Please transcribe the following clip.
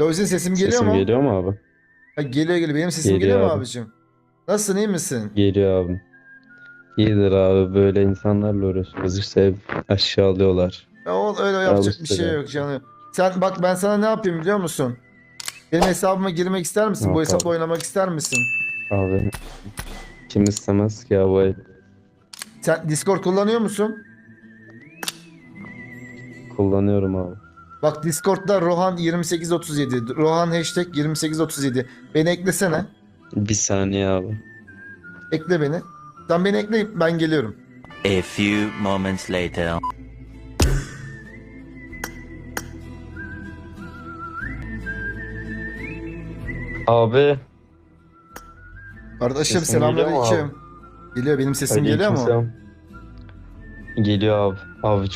Loviz'in sesim geliyor Sesim mu? geliyor mu abi? Ha, geliyor geliyor. Benim sesim Geliyor geliyor mu abi. abicim? Nasılsın iyi misin? Geliyor abi. İyidir abi böyle insanlarla uğraşıyoruz işte aşağılıyorlar. Ya o, öyle yapacak bir şey yok canım. Sen bak ben sana ne yapayım biliyor musun? Benim hesabıma girmek ister misin? Ne Bu hesapla abi? oynamak ister misin? Abi kim istemez ki el Sen Discord kullanıyor musun? kullanıyorum abi. Bak Discord'da Rohan 2837. Rohan hashtag 2837. Beni eklesene. Bir saniye abi. Ekle beni. Sen beni ekle ben geliyorum. A few moments later. Abi. Kardeşim Sesim geliyor mu selamünaleyküm. Geliyor benim sesim geliyor mu? aleykümselam. Geliyor abi. Abi çok